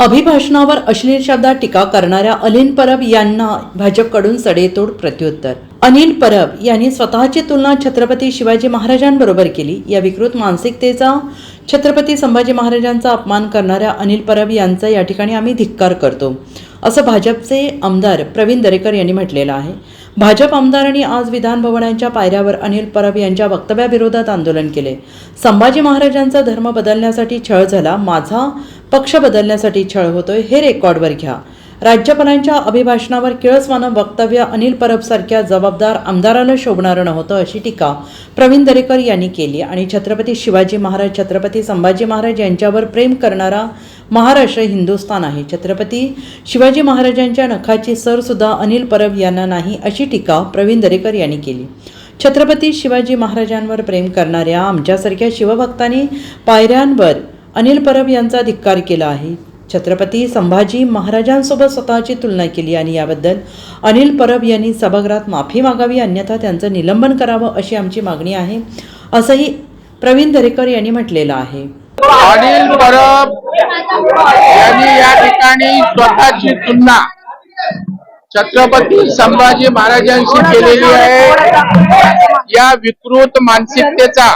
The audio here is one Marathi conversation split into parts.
अभिभाषणावर अश्लील शब्दात टीका करणाऱ्या अनिल परब यांना भाजपकडून सडेतोड प्रत्युत्तर. अनिल परब यांनी स्वतःची तुलना छत्रपती शिवाजी महाराजांबरोबर केली. या विकृत मानसिकतेचा छत्रपती संभाजी महाराजांचा अपमान करणाऱ्या अनिल परब यांचा या ठिकाणी आम्ही धिक्कार करतो असं भाजपचे आमदार प्रवीण दरेकर यांनी म्हटलेलं आहे. भाजप आमदारांनी आज विधानभवनाच्या पायऱ्यावर अनिल परब यांच्या वक्तव्याविरोधात आंदोलन केले. संभाजी महाराजांचा धर्म बदलण्यासाठी छळ झाला. माझा पक्ष बदलण्यासाठी छळ होतोय हे रेकॉर्डवर घ्या. राज्यपालांच्या अभिभाषणावर किळसवानं वक्तव्य अनिल परबसारख्या जबाबदार आमदाराला शोभणारं नव्हतं अशी टीका प्रवीण दरेकर यांनी केली आणि छत्रपती शिवाजी महाराज छत्रपती संभाजी महाराज यांच्यावर प्रेम करणारा महाराष्ट्र हिंदुस्थान आहे. छत्रपती शिवाजी महाराजांच्या नखाची सर सुद्धा अनिल परब यांना नाही अशी टीका प्रवीण दरेकर यांनी केली. छत्रपती शिवाजी महाराजांवर प्रेम करणाऱ्या आमच्यासारख्या शिवभक्तांनी पायऱ्यांवर अनिल परब यांचा धिक्कार केला आहे. छत्रपती संभाजी महाराजांसोबत स्वतःची तुलना केली आणि याबद्दल अनिल परब यांनी सभागृहात माफी मागावी अन्यथा त्यांचं निलंबन करावं अशी आमची मागणी आहे असंही प्रवीण दरेकर यांनी म्हटलेलं आहे. अनिल परब त्यांनी या ठिकाणी स्वतःची तुलना छत्रपती संभाजी महाराजांशी केलेली आहे. या विकृत मानसिकतेचा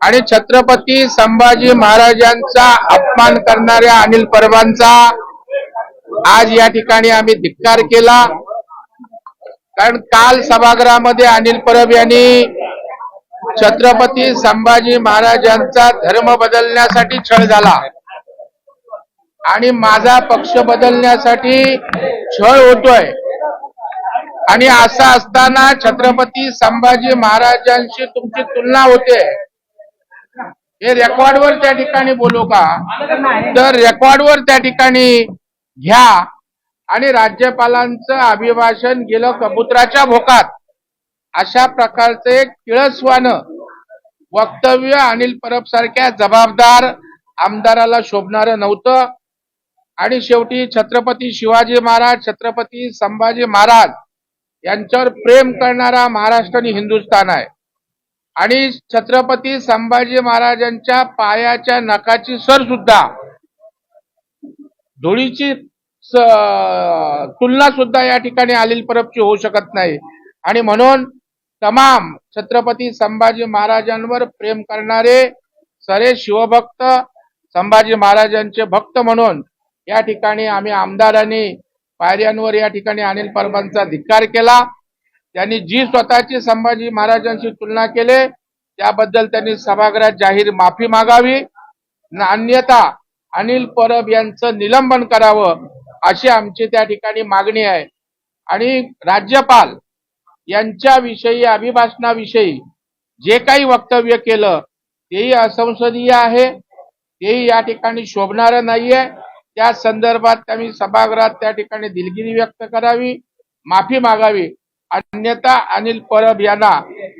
आणि छत्रपती संभाजी महाराजांचा अपमान करणाऱ्या अनिल परबांचा आज या ठिकाणी आम्ही धिक्कार केला. कारण काल सभागृहामध्ये अनिल परब यांनी छत्रपती संभाजी महाराजांचा धर्म बदलण्यासाठी छळ झाला. आणि माझा पक्ष बदलण्यासाठी छळ होतोय. आणि असं असताना छत्रपती संभाजी महाराजांशी तुमची तुलना होते. हे रेकॉर्डवर त्या ठिकाणी बोलू का? तर रेकॉर्डवर त्या ठिकाणी घ्या. आणि राज्यपालांचं अभिभाषण गेलं कबुतराच्या भोकात. अशा प्रकारचं एक किळसवानं वक्तव्य अनिल परब सारख्या जबाबदार आमदाराला शोभणारं नव्हतं. आणि शेवटी छत्रपती शिवाजी महाराज छत्रपती संभाजी महाराज यांच्यावर प्रेम करणारा महाराष्ट्र आणि हिंदुस्थान आहे. आणि छत्रपती संभाजी महाराजांच्या पायाच्या नखाची सर सुद्धा धुळीची तुलना सुद्धा या ठिकाणी आलेली परबची होऊ शकत नाही. आणि म्हणून तमाम छत्रपती संभाजी महाराजांवर प्रेम करणारे सरे शिवभक्त संभाजी महाराजांचे भक्त म्हणून या ठिकाणी आम्ही आमदारांनी पायऱ्यांवर या ठिकाणी अनिल परबांचा धिक्कार केला. त्यांनी जी स्वतःची संभाजी महाराजांशी तुलना केले त्याबद्दल त्यांनी सभागृहात जाहीर माफी मागावी. अन्यथा अनिल परब यांचं निलंबन करावं अशी आमची त्या ठिकाणी मागणी आहे. आणि राज्यपाल यांच्याविषयी अभिभाषणाविषयी जे काही वक्तव्य केलं तेही असंसदीय आहे. तेही या ठिकाणी शोभणारं नाहीये. त्या संदर्भात त्यांनी सभागृहात त्या ठिकाणी दिलगिरी व्यक्त करावी माफी मागावी. अन्यथा अनिल परब यांना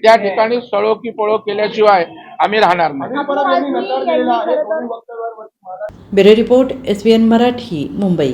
त्या ठिकाणी सळो की पळो केल्याशिवाय आम्ही राहणार नाही. Bureau report S Marathi Mumbai.